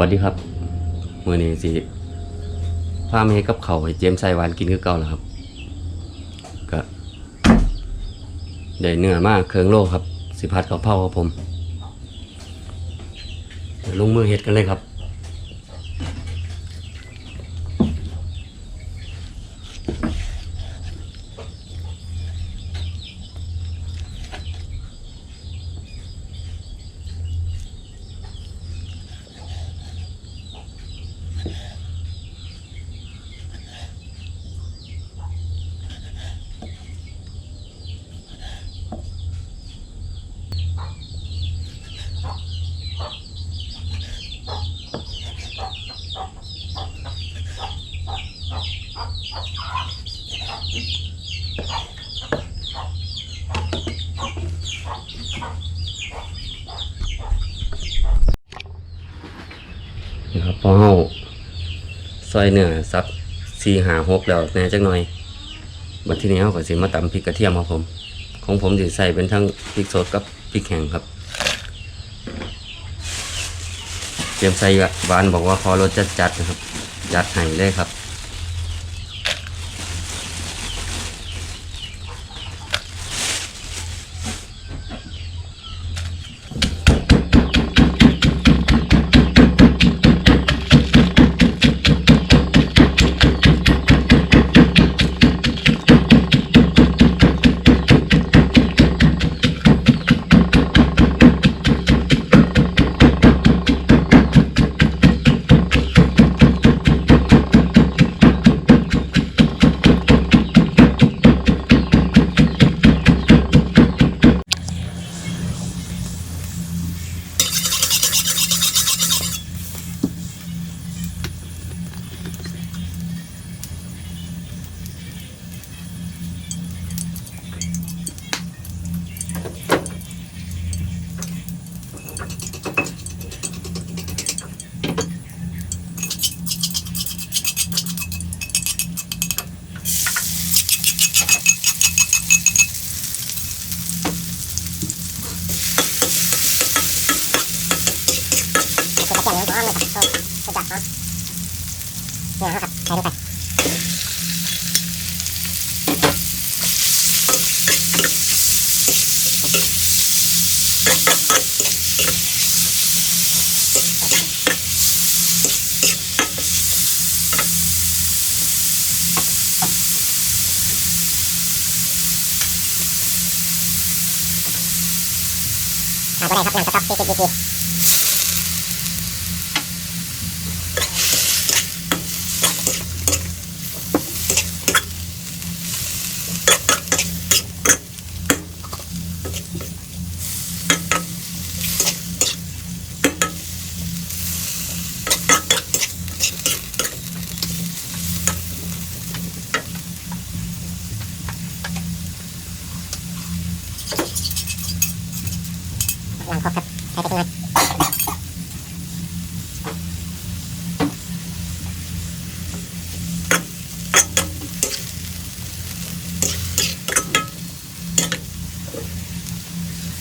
วัสดีครับ มือนี้สิพามาให้กับเขาให้เจมส์ใส่หวานกินคือเก่าแล้วครับก็ได้เนื้อมากเครื่องโลครับ สิพัดกับเผาครับผมเดี๋ยวลงมือเห็ดกันเลยครับ พอเฮาซอยเนื้อสักสี่หาหกแล้วแน่จักหน่อยบัดที่นี้เฮาก็สิมาตำพริกกระเทียมครับผม ของผมสิใส่เป็นทั้งพริกสดกับพริกแห้งครับเตรียมใส่หวานบอกว่าพอรสจัดๆนะครับ จัดให้เลยครับ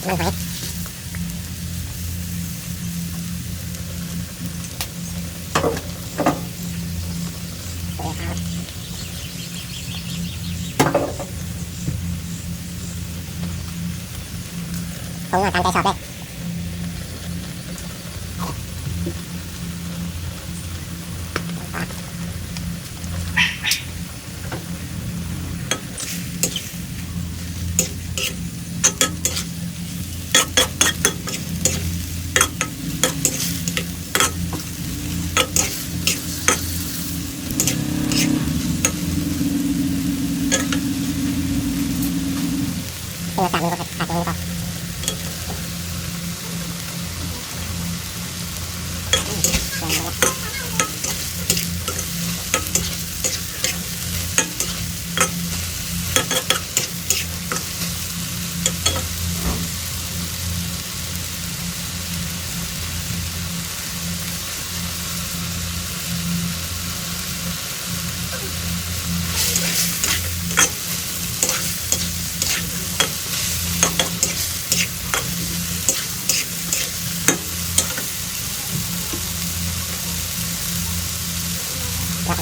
มันหอยเดี๋ยวครับผมว่าตามใจชอบเลย เป็นโอกาสมีโอกาสขาดตรงนี้ก่อน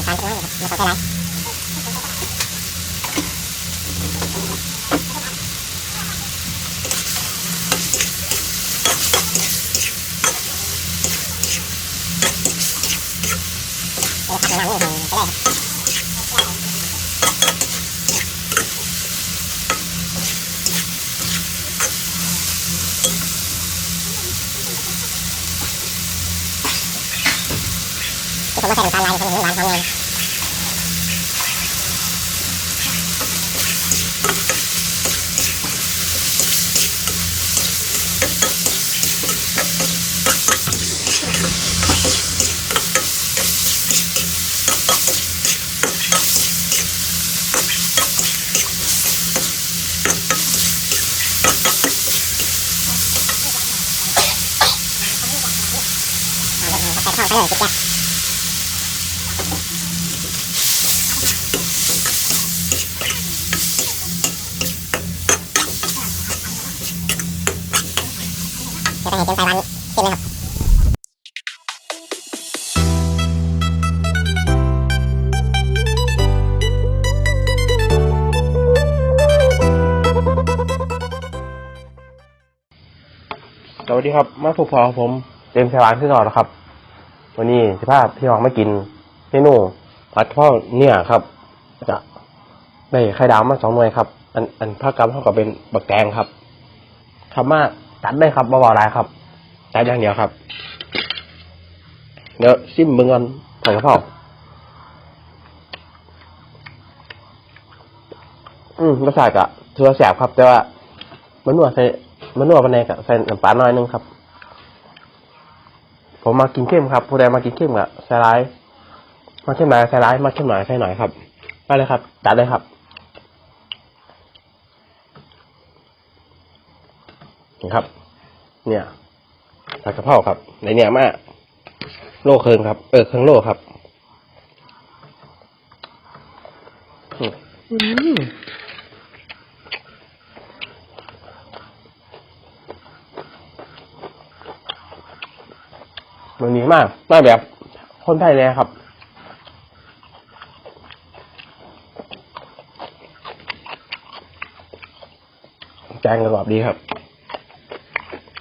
ำตาลน้อยครับไม่ต้องใส่ไร เออครับน้ำนี่ใส่ไดีครับ มาพบพอผมเต็มสวานขึ้นก่อนนะครับ วันนี้สิพาพี่น้องมากินเมนูผัดพ่อเนี่ยครับ จะได้ไข่ดาวมาสองหน่วยครับ อันอันภาคกรรมเท่ากับเป็นบักแตงครับทำมาจัดได้ครับบ่าวลายครับจัดอย่างเดียวครับ เดี๋ยวซิมเบิ่งกันผัดกะเพราอืมรสชาติกะถือว่าแสบครับ แต่ว่ามันนวดใส่ มันนวดมันในกับใส่น้ำปลาหน่อยนึงครับ ผมมากินเข้มครับ ผู้ใดมากินเข้มกับใส่ร้ายมาเข้มหน่อยใส่ร้ายมาเข้มหน่อยใส่หน่อยครับไปเลยครับจัดเลยครับนี่ครับ เนี่ยผัดกะเพราครับ ในเนี่ยมากโลเคิงครับ เออเคิงโลครับอืม มันดีมากมาแบบคนไทยเลยครับแจงกรอบดีครับ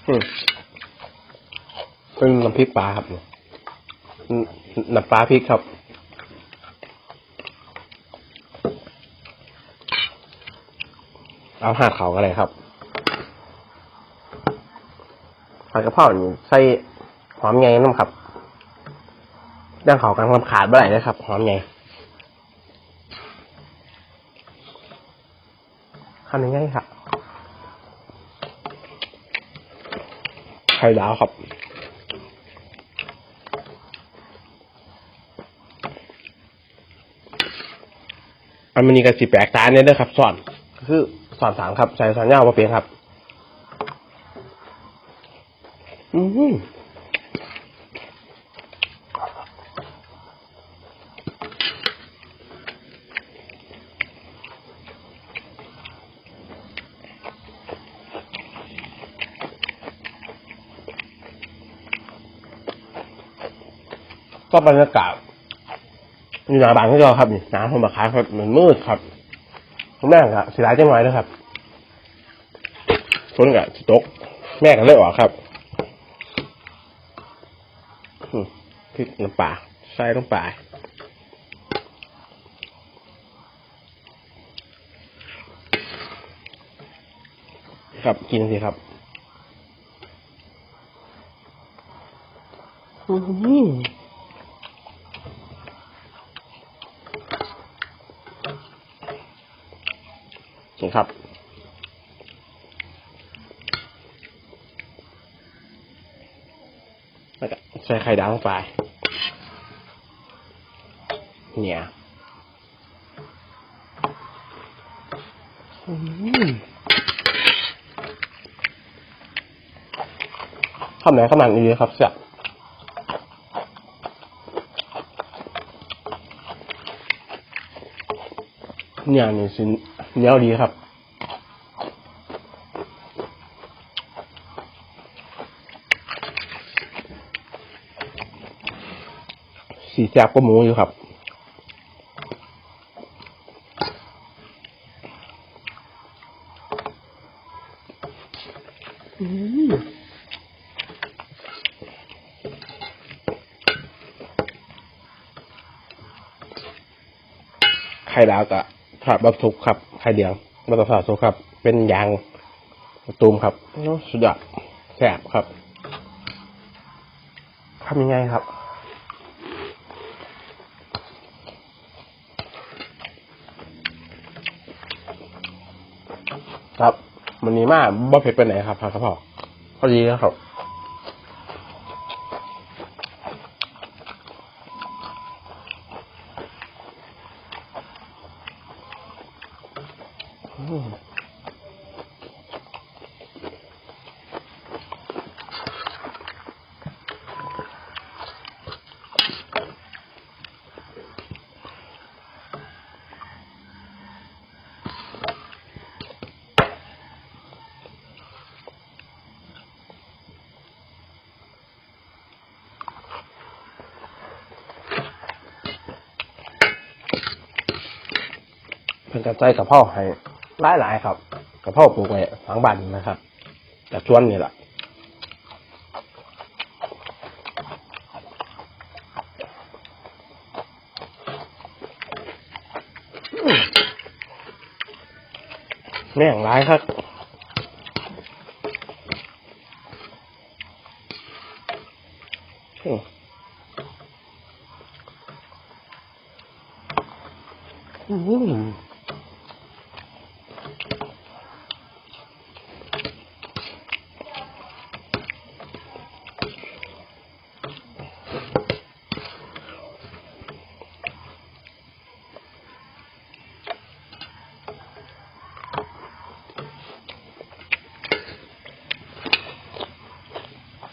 อืมเป็นน้ำพริกปลาครับน้ำปลาพริกครับเอาห้าเขาอะไรครับผัดกระเพราใส่ อมไงน้ำครับด้านเขากลางลำขาดเมื่อไหร่นะครับหอมไงทำยังไงครับไข่ดาวครับอันนี้ก็สิแปลกตาเนี่ยด้อครับสอนคือสอนสามครับใส่สอนยาวมาเป็นครับ อือหือ ก็บรรยากาศอยู่หน้าบ้านก็เราครับนี่น้ำมันมาค้าครับมันมืดครับแม่ครับสิร้ายจังไรนะครับฝนกับตก แม่กันเลยออกครับพริกน้ำปลาใส่ลงไปครับกินสิครับอืม นี่ครับ แล้วก็ใส่ไข่ดาวลงไป เนี่ยอืมคำไหนขนาดนี้ครับเสียเนี่ยนี่สิ เดี๋ยวดีครับ สีแซ่บก็หมูอยู่ครับไข่ดาวกับถาดบับทุกครับ ไข่เดียงมันต้องทอดสุกครับ เป็นยางมะตูมครับโอ้สุดยอดแซ่บครับทำยังไงครับครับวันนี้มาบ่เผ็ดไปไหนครับผัดกะเพราพอดีครับ อืม เป็นกระใจกับพ่อให้หลายหลายๆครับกับพ่อปลูกไว้หลังบ้านนะครับแต่ชวนนี่แหละแม่งร้ายครับอืมอืม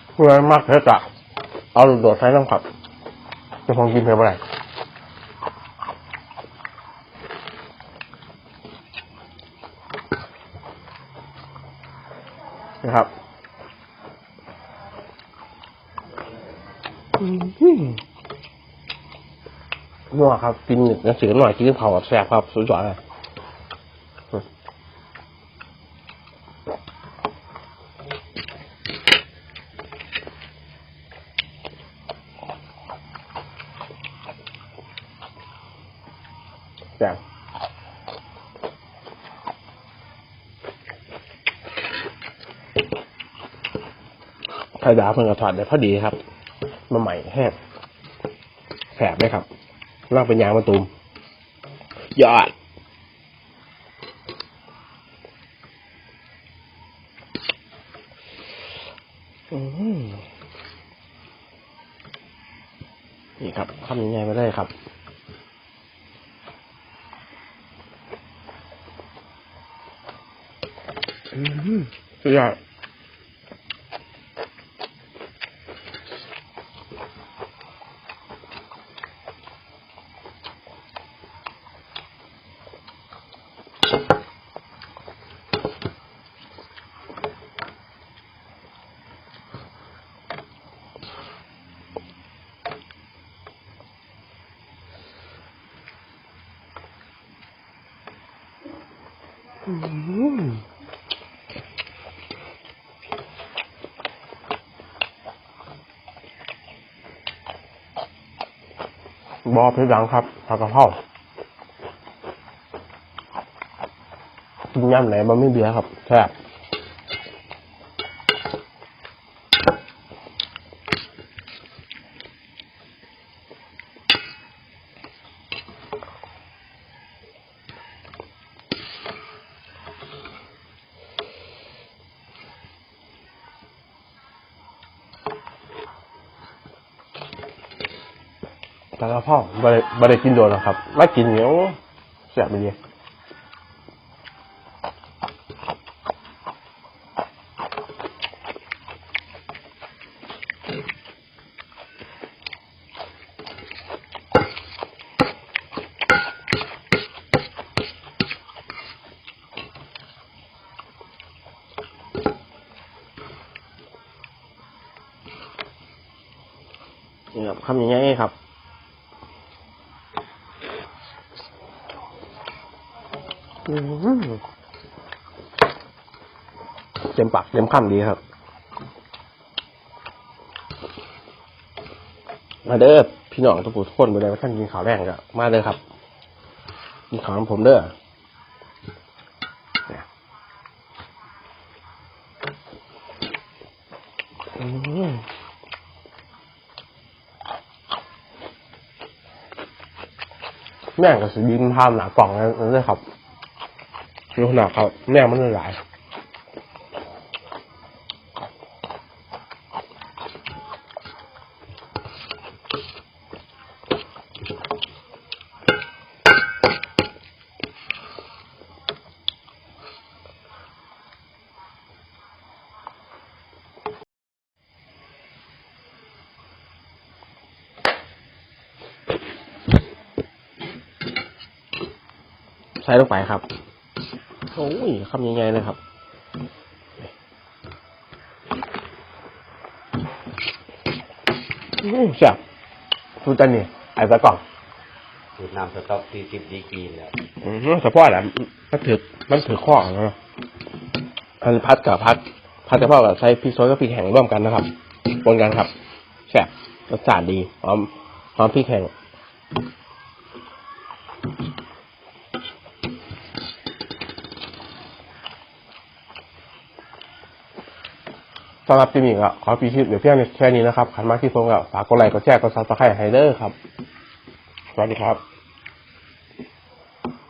เพื่อนมากเพื่อกะเอาโดดใช้น้ำผัดจะคงกินเพื่ออะไรนะครับนัวครับ กินหนังสือหน่อยกินเผาแซ่บครับ สุดยอดเลยแซ่บ ไข่ดาเพิ่งกระถอดได้พอดีครับ มาใหม่แห้งแสบไหมครับลากเป็นยางมาตูมยอดอืมนี่ครับทำยังไงไปได้ครับอืมสุดยอด อืม บอเพลังครับผักกะเพรากินย่ำไหนมันไม่เบียร์ครับแซ่บ ผักกะเพราบริบริกินโดนหรอกครับมากินเหนียโอ้แซ่บไปเลยนี่ครับคำอย่างนี้ครับ อืม เต็มปากเต็มคำดีครับมาเด้อพี่น้องทุกผู้ทุกคนไปเลยว่าท่านกินข้าวแรงก็มาเด้อครับกินข้าวของผมเด้อแม่งก็สิบินพามหนากล่องนั่นเลยครับ ดูหนาครับแม่มันหลายใส่ลงไปครับ อ้ยคำยังไงเลยครับอืมแซ่บสูตรจันนี่ไอ้ตะกล่องสูตรน้ำสต๊อกสี่สิบดีกรีแล้วอืมเฉพาะแหละมันถือมันถือข้อเนาะอันพัดกับพัด พัดกับพ่อกับใช้พริกซอยกับพริกแห้งร่วมกันนะครับปนกันครับแซ่บรสชาติดีหอมหอมพริกแห้ง สำหรับจิมมี่ก็ขอพีชิปเดี๋ยวเพียงแค่นี้นะครับขันมาที่ผมก็ฝากกดไลค์กดแชร์กดซับสไครต์ไฮเดอร์ครับ สวัสดีครับ